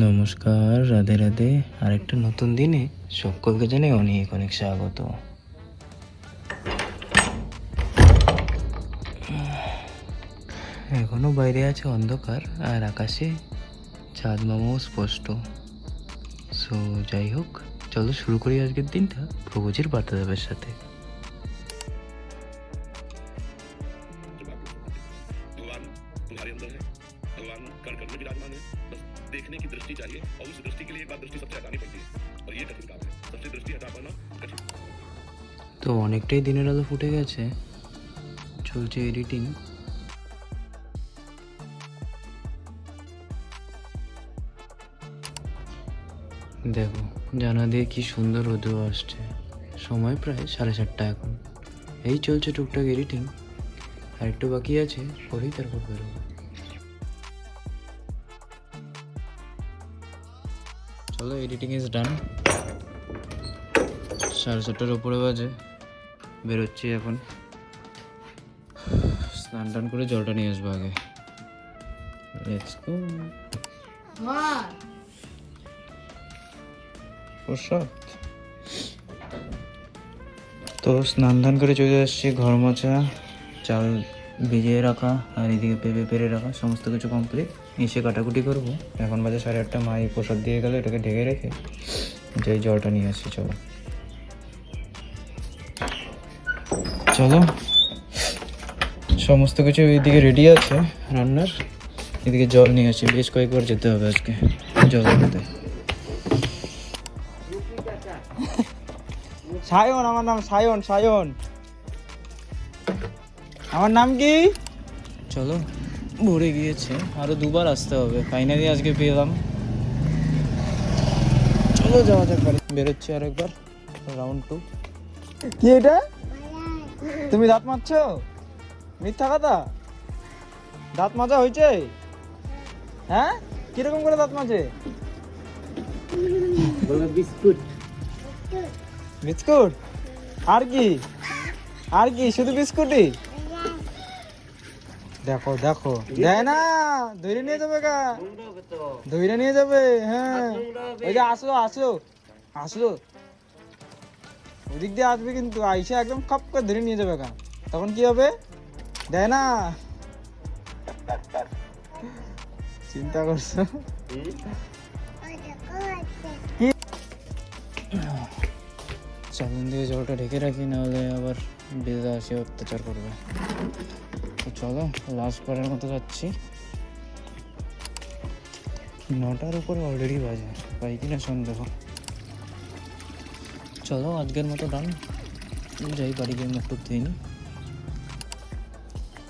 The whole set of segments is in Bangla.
নমস্কার রাধে রাধে আরেকটা নতুন দিনে সকলকে জানাই অনেক অনেক স্বাগত এখনো বাইরে আছে অন্ধকার আর আকাশে চাঁদ মামাও স্পষ্ট সো যাই হোক চলো শুরু করি আজকের দিনটা প্রভুজির বার্তাদেবের সাথে भगवान तुम्हारे अंदर है भगवान कण कण में विराजमान है बस देखने की दृष्टि चाहिए और उस दृष्टि के लिए एक बार दृष्टि सबसे हटानी पड़ती है और ये कठिन काम है सबसे दृष्टि हटा पाना कठिन তো অনেকটাই দিনের আলো ফুটে গেছে চলছে এডিটিং দেখো জানা দিয়ে কি সুন্দর রোদ্র আসছে সময় প্রায় সাড়ে সাতটা এখন এই চলছে টুকটাক এডিটিং আর একটু বাকি আছে পরেই তারপর বেরোবো চলো এডিটিং ইজ ডান সাড়ে সাতটার উপরে বাজে। বেরোচ্ছি এখন। স্নান টান করে জলটা নিয়ে আসব আগে। Let's go Prasad. তো স্নান ধান করে চলে আসছি ঘর মোছা চাল ভিজিয়ে রাখা আর এদিকে পেঁপে পেরে রাখা সমস্ত কিছু কমপ্লিট এসে কাটাকুটি করব। এখন বাজে সাড়ে আটটা, মা এই প্রসাদ দিয়ে গেল, এটাকে ঢেকে রেখে যাই জলটা নিয়ে আসছি, চলো। চলো। সমস্ত কিছু এদিকে রেডি আছে, রান্নার। এদিকে জল নিয়ে আসছি, বেশ কয়েকবার যেতে হবে আজকে, জল আনতে। সায়ন, আমার নাম সায়ন সায়ন। আমার নাম কি? চলো। ভরে গিয়েছে। আরও দুবার আসতে হবে। ফাইনালি আজকে পেলাম। চলো যাওয়া যাক বাড়ি। বেরোচ্ছি আরেকবার। রাউন্ড টু কি এটা? তুমি দাঁত মাজছো? মিথ্যা কথা? দাঁত মাজা হয়েছে হ্যাঁ? কীরকম করে দাঁত মাজে? বিস্কুট। বিস্কুট? আর কি? আর কি? শুধু বিস্কুটই? দেখো দেখো। দেয় না ধরে নিয়ে যাবে গা। ধরে নিয়ে যাবে হ্যাঁ। ওই যে আসলো আসলো আসলো ওদিক দিয়ে আসবে কিন্তু, আইসা একদম কাপ করে ধরে নিয়ে যাবে গা। তখন কি হবে? দেয় না। চিন্তা করছ? চালন দিয়ে জলটা ঢেকে রাখি, নাহলে আবার বেদা আসে, অত্যাচার করবে। তো চলো লাস্ট বারের মতো যাচ্ছি। নটার উপরে অলরেডি বাজে পাই কিনা সন্দেহ। চলো, আজকের মতো ডান যাই, বাড়ি গিয়ে মুখ টুক দিইনি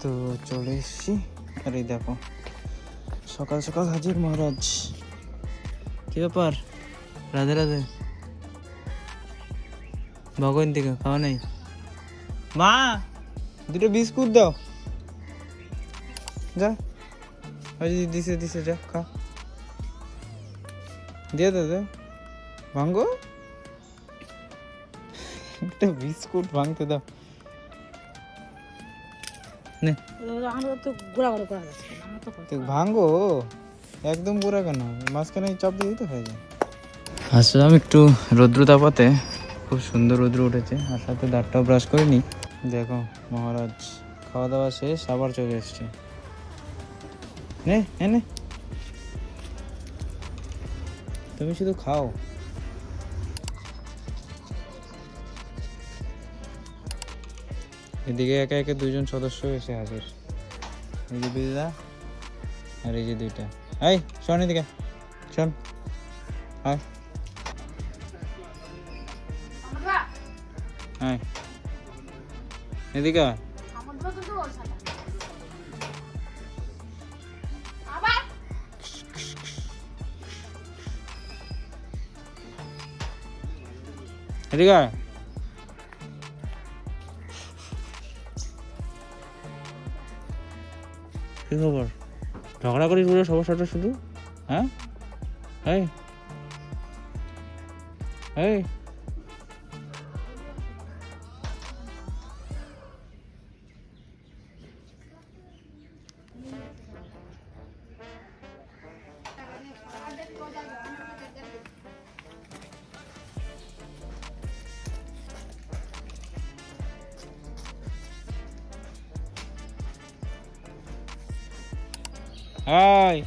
তো চলে এসছি। আর এই দেখো, সকাল সকাল হাজির মহারাজ। কি ব্যাপার? রাধে রাধে। ভগবান থেকে খাওয়া নেই? মা, দুটো বিস্কুট দাও। যা। ওই দিছে দিছে, যা, খা। দিয়ে দে দে। ভাঙ্গো একটা বিস্কুট ভাঙতে দাও। নে। তো তো তো ভাঙ্গো একদম পুরা কেন? মাঝখানে চাপ দিয়ে দিতে হয়ে যায়। আসলাম একটু রৌদ্র তাপাতে খুব সুন্দর রৌদ্র উঠেছে। আর সাথে দাঁতটাও ব্রাশ করে নি দেখো, মহারাজ, খাওয়া দাওয়া শেষ, আবার চলে এসছে। নে নে নে। তুমি শুধু খাও। এদিকে একে একে দুজন সদস্য এসে হাজির। এই যে বিদা আর এই যে দুইটা। এই শোন এদিকে। শোন। আয়। আয়। এদিকে এদিকে। কি খবর? ঝগড়া করিস বলে সবার শুধু? হ্যাঁ? এই। এই। হাই।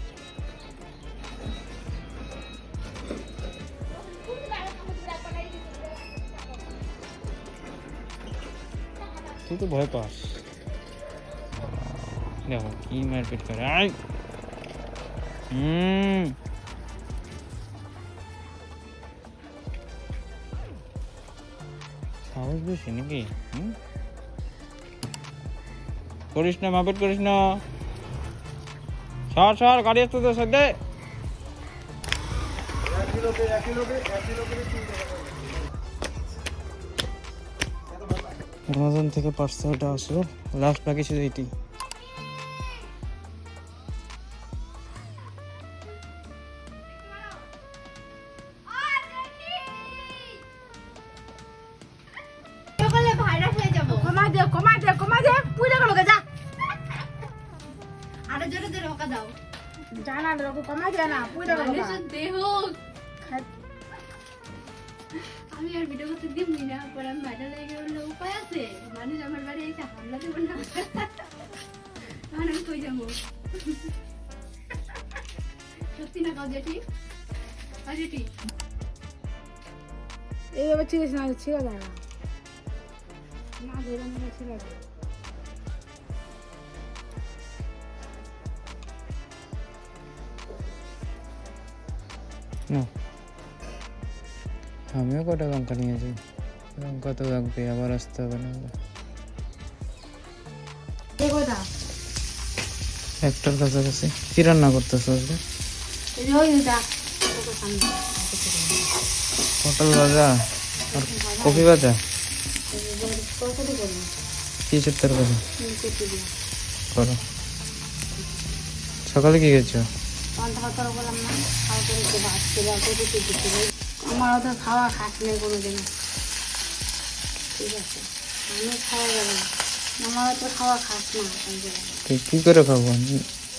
তুই তো ভয় পাস। দেখো, কি মারপিট করে আয় হুম। সাহস বেশি নাকি? হুম? করিস না, মারপিট করিস না। সর সর, গাড়ি আসতে তো সদ্যে থেকে পার্সেলটা আসলো। লাস্ট বাকি ছিল এটি। কমাই দে কমাই দে কমাই দে জোরে জোরে ওকা দাও জানা রকম দেহ আমি আর ভিডিও করতে দিবনি না পরে আমি হয়ে গেলে উপায় আছে? মানুষ আমার বাড়ি এসে হামলা দেবো না। তখন আমি কই যাব? সত্যি না কাউ জেঠি জেঠি এইভাবে না যায় না। না ধরে যায়। না আমিও কটা লঙ্কা নিয়েছি। লঙ্কা তো লাগবে আবার আসতে হবে না একটার কাছাকাছি। কি রান্না করতেছো আজকে? পটল ভাজা আর কফি ভাজা? কিসের তরকারি করো। সকালে কি গেছো আমার অত খাওয়া খাস নেই কোনো দিন ঠিক আছে আমি খাওয়া যাবে না। আমার অত খাওয়া খাস না কি করে খাব?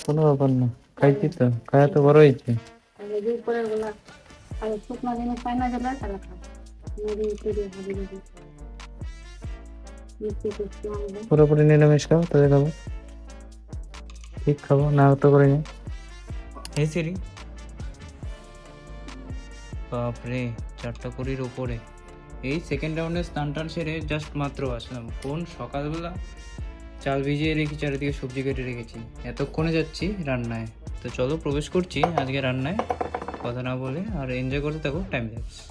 কোনো ব্যাপার না খাইছি তো খাওয়া তো বড় হয়েছে। তাহলে আর শুকনো পাই না গেলে তাহলে খাও মুড়ি টুড়ি হাবি যাবি পুরোপুরি নিরামিষ খাও তাহলে খাব। ঠিক খাব না তো করে নি। এই সিরি বাপরে চারটা কুড়ির ওপরে এই সেকেন্ড রাউন্ডে স্নান টান সেরে জাস্ট মাত্র আসলাম। কোন সকালবেলা? চাল ভিজিয়ে রেখে চারিদিকে সবজি কেটে রেখেছি। এতক্ষণে যাচ্ছি রান্নায়। তো চলো প্রবেশ করছি আজকে রান্নায়। কথা না বলে আর এনজয় করতে থাকো টাইম যাচ্ছে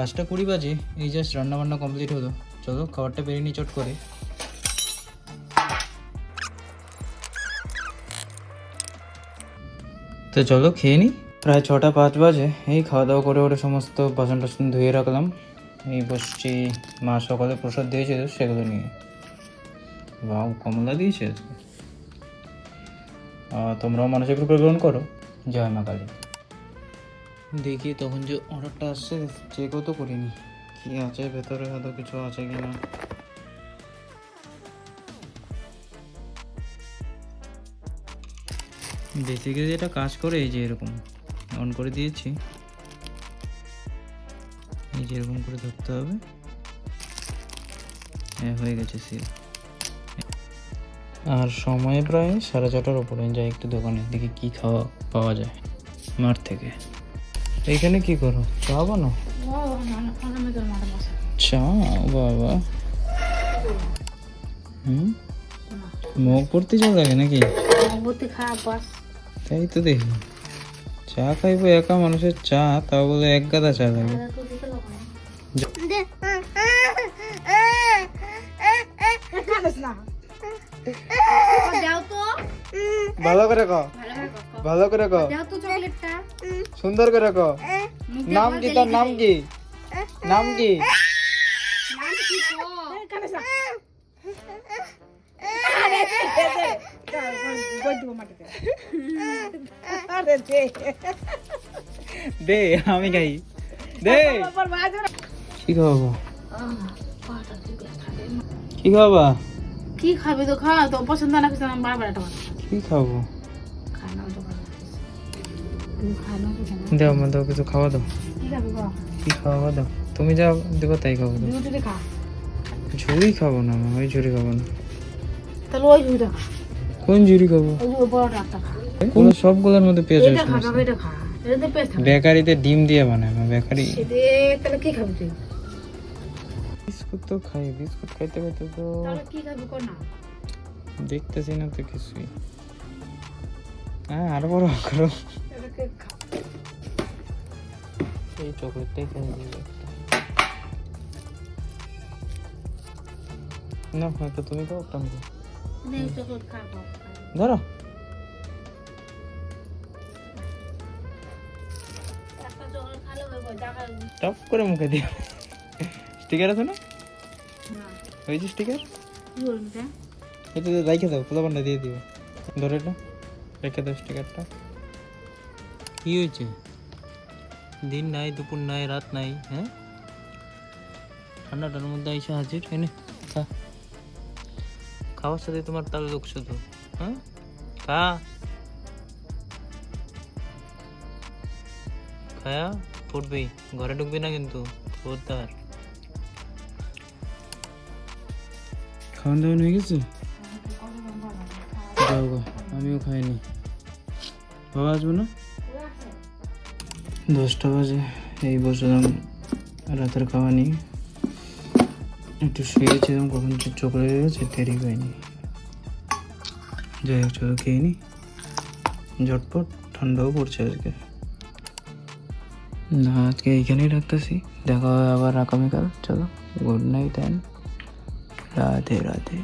পাঁচটা কুড়ি বাজে, এই জাস্ট রান্না বান্না কমপ্লিট হলো। চলো, খাবারটা বেরিয়ে নিই চট করে। তো চলো, খেয়ে নিই প্রায় ছটা পাঁচ বাজে, এই খাওয়া দাওয়া করে ওরে সমস্ত বাসন টাসন ধুয়ে রাখলাম। এই বসছি, মা সকালে প্রসাদ দিয়েছিল সেগুলো নিয়ে। বাউ, কমলা দিয়েছে। তোমরাও মানুষের গ্রুপে গ্রহণ করো। জয় মা কালী। দেখি তখন যে অর্ডারটা আসছে চেকও তো করিনি কি আছে ভেতরে হয়তো কিছু আছে কি না বেসিক্যালি এটা কাজ করে এই যে এরকম অন করে দিয়েছি এই যে এরকম করে ধরতে হবে হ্যাঁ হয়ে গেছে সিল আর সময় প্রায় সাড়ে ছটার ওপরে যাই একটু দোকানে দেখি কি খাওয়া পাওয়া যায় মাঠ থেকে এইখানে কি করো? চা বানো? চা? বাবা। হুম? মুখ পড়তে চা লাগে নাকি? তাই তো দেখি। চা খাইবো একা মানুষের চা তা বলে এক গাদা চা লাগে। ভালো করে ক ভালো করে কক ভালো করে ক দাও তো চকলেটটা সুন্দর করে ক। নাম কি তোর নাম কি? নাম কি? গই দে আমি খাই। দে। কি খাওয়াবো? কি খাওয়াবা? কি খাবি তো খা তো পছন্দ না কিছু বারবার কি খাব দাও মা দাও কিছু খাওয়া দাও। কি খাওয়াবা দাও? তুমি যা দেবো তাই খাব। দাও ঝুড়ি খাব না মা ওই ঝুড়ি খাব না। তাহলে ওই রুটিটা কোন ঝুড়ি খাব? পুরো সবগুলোর মধ্যে পেঁয়াজ বেকারিতে ডিম দিয়ে বানায় মা বেকারি। তাহলে কি খাবি তুই? বিস্কুট তো খাই বিস্কুট খাইতে খাইতে তো কি খাবি কর না। দেখতেছি না তো কিছুই। হ্যাঁ আরও বড় করো। এটাকে খা এই চকলেটটাই দিই একটা। না হয়তো তুমি খাও একটা আমি ধরো। টপ করে মুখে দিও। স্টিকার আছে না? ওই যে স্টিকার? এটা? রেখে দাও খোলা দিয়ে দিও। ধরে এটা রেখে দাও স্টিকারটা। কি হয়েছে? দিন নাই দুপুর নাই রাত নাই হ্যাঁ? ঠান্ডাটার মধ্যে এসে হাজির এনে খা। খাওয়ার সাথে তোমার তাল লোক শুধু হ্যাঁ? খা। খায়া ফুটবি ঘরে ঢুকবি না কিন্তু খবরদার। খাওয়ান দাওয়ান হয়ে গেছে যাও গো আমিও খাইনি। বাবা আসব না? দশটা বাজে, এই বসলাম, রাতের খাওয়া নিয়ে। একটু শুয়েছিলাম, কখন চোখ লেগে গেছে দেরি হয়নি যাই হোক, চলো খেয়ে নি। ঝটপট, ঠান্ডাও পড়ছে আজকে। না, আজকে এইখানেই রাখতেছি। দেখা হবে আবার আগামীকাল। চলো good night and Radhe Radhe.